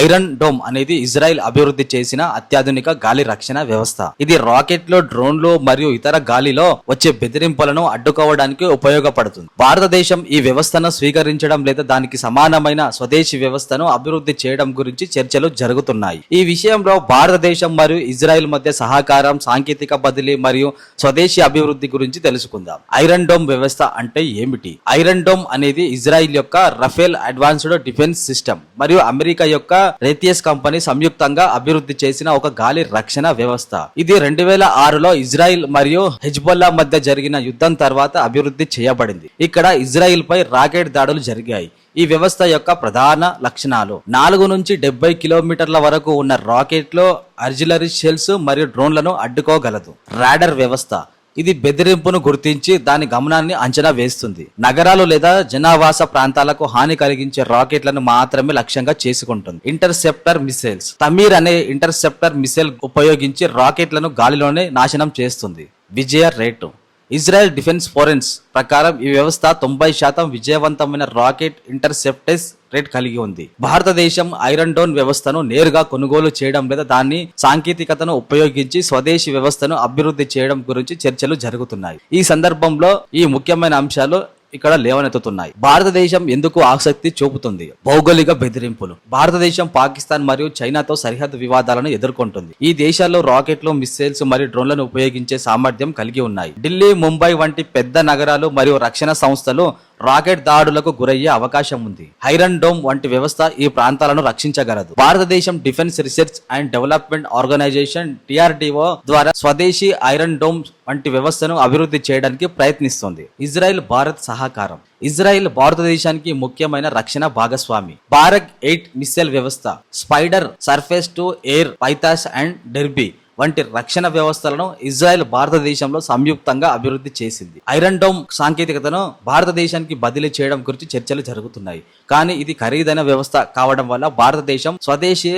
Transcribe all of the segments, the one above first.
Iron dome అనేది Israel అభివృద్ధి చేసిన అత్యాధునిక గాలి రక్షణ వ్యవస్థ. ఇది రాకెట్లు డ్రోన్లు మరియు ఇతర గాలిలో వచ్చే బెదిరింపులను అడ్డుకోవడానికి ఉపయోగపడుతుంది. భారతదేశం ఈ వ్యవస్థను స్వీకరించడం లేదా దానికి సమానమైన స్వదేశీ వ్యవస్థను అభివృద్ధి చేయడం గురించి చర్చలు జరుగుతున్నాయి. ఈ విషయంలో భారతదేశం మరియు ఇజ్రాయెల్ మధ్య సహకారం సాంకేతిక బదిలీ మరియు స్వదేశీ అభివృద్ధి గురించి తెలుసుకుందాం. ఐరన్ డోమ్ వ్యవస్థ అంటే ఏమిటి? ఐరన్ డోమ్ అనేది ఇజ్రాయిల్ యొక్క రఫేల్ అడ్వాన్స్డ్ డిఫెన్స్ సిస్టమ్ మరియు అమెరికా యొక్క రేతియస్ కంపెనీ సంయుక్తంగా అభివృద్ధి చేసిన ఒక గాలి రక్షణ వ్యవస్థ. ఇది రెండు వేల ఆరులో ఇజ్రాయిల్ మరియు హెజ్బొల్లా మధ్య జరిగిన యుద్ధం తర్వాత అభివృద్ధి చేయబడింది. ఇక్కడ ఇజ్రాయిల్ పై రాకెట్ దాడులు జరిగాయి. ఈ వ్యవస్థ యొక్క ప్రధాన లక్షణాలు. నాలుగు నుంచి డెబ్బై కిలోమీటర్ల వరకు ఉన్న రాకెట్లో అర్జిలరీ షెల్స్ మరియు డ్రోన్లను అడ్డుకోగలదు. రాడర్ వ్యవస్థ. ఇది బెదిరింపును గుర్తించి దాని గమనాన్ని అంచనా వేస్తుంది. నగరాలు లేదా జనావాస ప్రాంతాలకు హాని కలిగించే రాకెట్లను మాత్రమే లక్ష్యంగా చేసుకుంటుంది. Interceptor missiles. తమీర్ అనే ఇంటర్సెప్టర్ మిసైల్ ఉపయోగించి రాకెట్లను గాలిలోనే నాశనం చేస్తుంది. విజయ రేటు. ఇజ్రాయెల్ డిఫెన్స్ ఫోరెన్స్ ప్రకారం ఈ వ్యవస్థ తొంభై శాతం విజయవంతమైన రాకెట్ ఇంటర్సెప్టెస్ రేట్ కలిగి ఉంది. భారతదేశం ఐరన్ డోన్ వ్యవస్థను నేరుగా కొనుగోలు చేయడం లేదా దాన్ని సాంకేతికతను ఉపయోగించి స్వదేశీ వ్యవస్థను అభివృద్ధి చేయడం గురించి చర్చలు జరుగుతున్నాయి. ఈ సందర్భంలో ఈ ముఖ్యమైన అంశాలు ఇక్కడ లేవనెత్తుతున్నాయి. భారతదేశం ఎందుకు ఆసక్తి చూపుతుంది? భౌగోళిక బెదిరింపులు. భారతదేశం పాకిస్తాన్ మరియు చైనాతో సరిహద్దు వివాదాలను ఎదుర్కొంటుంది. ఈ దేశాల్లో రాకెట్లు మిస్సైల్స్ మరియు డ్రోన్లను ఉపయోగించే సామర్థ్యం కలిగి ఉన్నాయి. ఢిల్లీ ముంబై వంటి పెద్ద నగరాలు మరియు రక్షణ సంస్థలు రాకెట్ దాడులకు గురయ్యే అవకాశం ఉంది. ఐరన్ డోమ్ వంటి వ్యవస్థ ఈ ప్రాంతాలను రక్షించగలదు. భారతదేశం defence research and development organisation DRDO ద్వారా స్వదేశీ ఐరన్ డోమ్ వంటి వ్యవస్థను అభివృద్ధి చేయడానికి ప్రయత్నిస్తుంది. ఇజ్రాయెల్ భారత్ సహకారం. ఇజ్రాయెల్ భారతదేశానికి ముఖ్యమైన రక్షణ భాగస్వామి. భారత్ ఎయిట్ మిస్సైల్ వ్యవస్థ Spyder surface to air Python and Derby వంటి రక్షణ వ్యవస్థలను ఇజ్రాయెల్ భారతదేశంలో సంయుక్తంగా అభివృద్ధి చేసింది. ఐరన్ డోమ్ సాంకేతికతను భారతదేశానికి బదిలీ చేయడం గురించి చర్చలు జరుగుతున్నాయి. కానీ ఇది ఖరీదైన వ్యవస్థ కావడం వల్ల భారతదేశం స్వదేశీ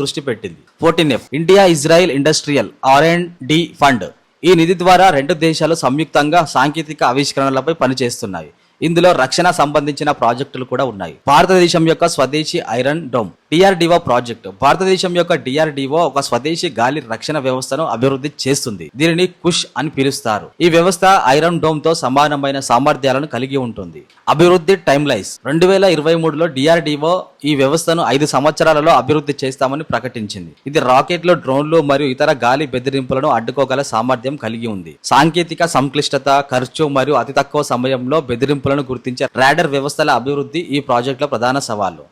దృష్టి పెట్టింది. Fourteen F India Israel industrial R and D fund. ఈ నిధి ద్వారా రెండు దేశాలు సంయుక్తంగా సాంకేతిక ఆవిష్కరణలపై పనిచేస్తున్నాయి. ఇందులో రక్షణ సంబంధించిన ప్రాజెక్టులు కూడా ఉన్నాయి. భారతదేశం యొక్క స్వదేశీ ఐరన్ డోమ్ డిఆర్డిఓ ప్రాజెక్టు. భారతదేశం యొక్క డిఆర్డిఓ ఒక స్వదేశీ గాలి రక్షణ వ్యవస్థను అభివృద్ధి చేస్తుంది. దీనిని కుష్ అని పిలుస్తారు. ఈ వ్యవస్థ ఐరన్ డోమ్తో సమానమైన సామర్థ్యాలను కలిగి ఉంటుంది. అభివృద్ధి టైమ్ లైన్స్ రెండు వేల ఇరవై మూడులో డిఆర్డిఓ ఈ వ్యవస్థను ఐదు సంవత్సరాలలో అభివృద్ధి చేస్తామని ప్రకటించింది. ఇది రాకెట్లు డ్రోన్లు మరియు ఇతర గాలి బెదిరింపులను అడ్డుకోగల సామర్థ్యం కలిగి ఉంది. సాంకేతిక సంక్లిష్టత ఖర్చు మరియు అతి తక్కువ సమయంలో బెదిరింపు బెదిరింపులను గుర్తించే రాడర్ వ్యవస్థల అభివృద్ధి ఈ ప్రాజెక్టులో ప్రధాన సవాళ్ళు